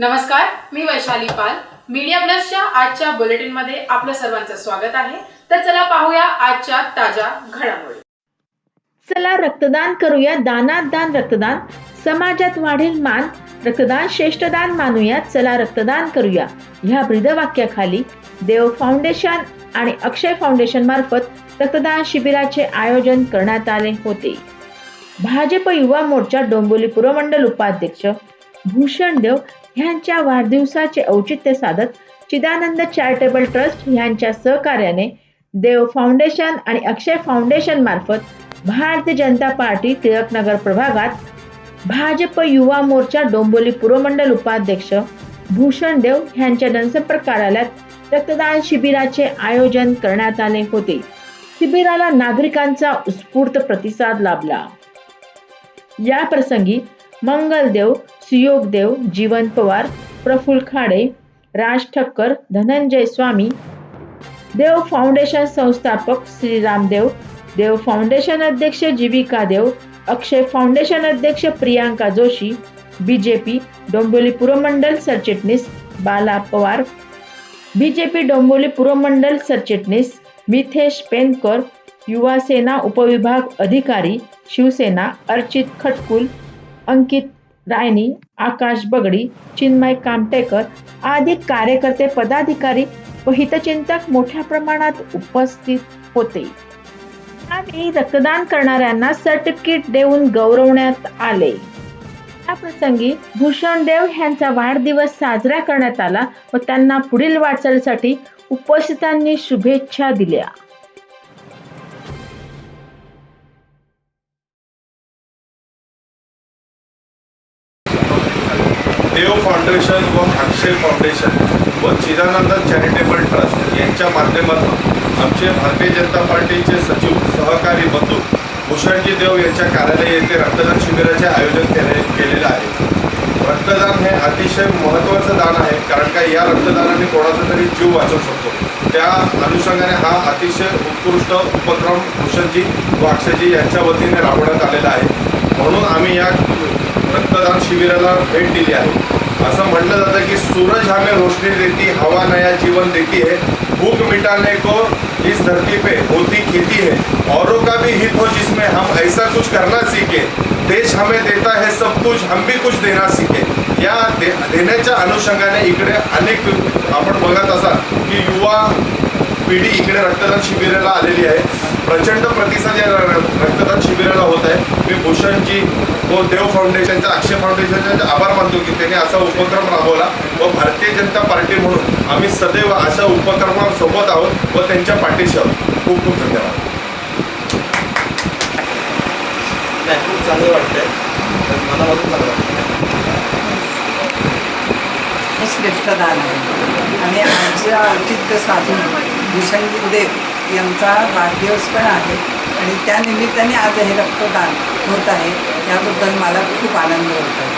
नमस्कार मी वैशाली पाल. मीडिया प्लसच्या आजच्या बुलेटिनमध्ये आपलं सर्वांचं स्वागत आहे. तर चला पाहूया आजच्या ताज्या घडामोडी. चला रक्तदान करूया दानात दान रक्तदान. समाजात वाढेल मान. रक्तदान श्रेष्ठदान मानूया. चला रक्तदान करूया. ह्या ब्रीदवाक्याखाली देव फाउंडेशन आणि अक्षय फाउंडेशन मार्फत रक्तदान शिबिराचे आयोजन करण्यात आले होते. भाजप युवा मोर्चा डोंबिवली पुरमंडल उपाध्यक्ष भूषण देव ह्यांच्या वाढदिवसाचे औचित्य साधत चिदानंद चॅरिटेबल ट्रस्ट ह्यांच्या सहकार्याने देव फाउंडेशन आणि अक्षय फाउंडेशन मार्फत भारतीय जनता पार्टी टिळकनगर प्रभागात भाजप युवा मोर्चा डोंबोली पुरमंडल उपाध्यक्ष भूषण देव यांच्या जनसंपर्क कार्यालयात रक्तदान शिबिराचे आयोजन करण्यात आले होते. शिबिराला नागरिकांचा उत्स्फूर्त प्रतिसाद लाभला. या प्रसंगी मंगलदेव सुयोगदेव जीवन पवार प्रफुल खाडे राज ठक्कर धनंजय स्वामी देव फाउंडेशन संस्थापक श्री देव देव फाउंडेशन अध्यक्ष जीविका देव अक्षय फाउंडेशन अध्यक्ष Priyanka Joshi B J P Dombivli Purmandal सरचिटणीस बाला Pawar B J P Dombivli Purmandal सरचिटणीस मिथेश पेनकर युवा सेना उपविभाग अधिकारी शिवसेना अर्चित खटकुल अंकित रायनी आकाश बगडी चिन्मय कामटेकर आदी कार्यकर्ते पदाधिकारी व हितचिंतक मोठ्या प्रमाणात उपस्थित होते. आणि रक्तदान करणाऱ्यांना सर्टिफिकेट देऊन गौरवण्यात आले. या प्रसंगी भूषण देव यांचा वाढदिवस साजरा करण्यात आला व त्यांना पुढील वाटचालीसाठी उपस्थितांनी शुभेच्छा दिल्या. देव फाउंडेशन व अक्षय फाउंडेशन व चिदानंद चॅरिटेबल ट्रस्ट यांच्या माध्यमातून आमचे भारतीय जनता पार्टीचे सचिव सहकारी बंधू भूषणजी देव यांच्या कार्यालय येथे रक्तदान शिबिराचे आयोजन केले केलेलं आहे. रक्तदान हे अतिशय महत्त्वाचं दान आहे कारण का या रक्तदानाने कोणाचा तरी जीव वाचवू शकतो. त्या अनुषंगाने हा अतिशय उत्कृष्ट उपक्रम भूषणजी व अक्षयजी यांच्या वतीने राबवण्यात आलेला आहे. म्हणून आम्ही या रक्तदान शिबिराला भेट दिली आहे. असं म्हटलं जातं की सूरज हमें रोशनी देती हवा नया जीवन देती है. भूख मिटाने को इस धरती पे होती खेती है. औरों का भी हित हो जिसमें हम ऐसा कुछ करना सीखे. देश हमें देता है सब कुछ हम भी कुछ देना सीखे. या दे देण्याच्या अनुषंगाने इकडे अनेक आपण बघत असाल की युवा पिढी इकडे रक्तदान शिबिराला आलेली आहे. प्रचंड प्रतिसाद या र- रक्तदान शिबिराला होत आहे. मी भूषणजी व देव फाउंडेशनच्या अक्षय फाउंडेशनचे आभार मानतो की त्यांनी असा उपक्रम राबवला व भारतीय जनता पार्टी म्हणून आम्ही सदैव अशा उपक्रमासोबत आहोत व त्यांच्या पाठीशी आहोत. खूप खूप धन्यवाद. नाही खूप चांगलं वाटतंय. मनामधून चांगलं आहे. आणि आजच्या औचित्य साधून भूषण देव यांचा वाढदिवस पण आहे. आणि त्या निमित्ताने आज हे रक्तदान होत आहे. याबद्दल मला खूप आनंद होतो